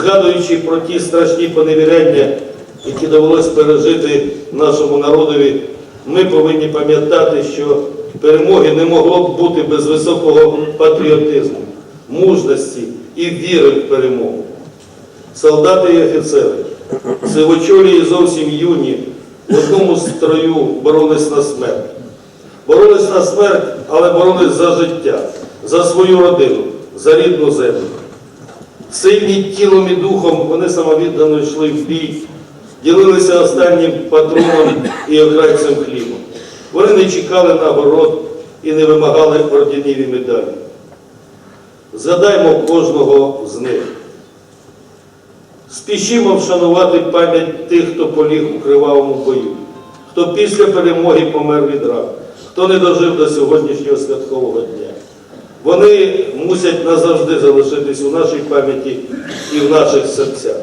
Згадуючи про ті страшні поневіряння, які довелось пережити нашому народові, ми повинні пам'ятати, що перемоги не могло б бути без високого патріотизму, мужності і віри в перемогу. Солдати і офіцери, сивочолі і зовсім юні, в одному строю боролись на смерть. Боролись на смерть, але боролись за життя, за свою родину, за рідну землю. Сильні тілом і духом вони самовіддано йшли в бій, ділилися останнім патроном і окрайцем хліба. Вони не чекали нагород і не вимагали орденів і медалей. Згадаймо кожного з них. Спішімо вшанувати пам'ять тих, хто поліг у кривавому бою, хто після перемоги помер від раку, хто не дожив до сьогоднішнього святкового дня. Вони мусять назавжди залишитись у нашій пам'яті і в наших серцях.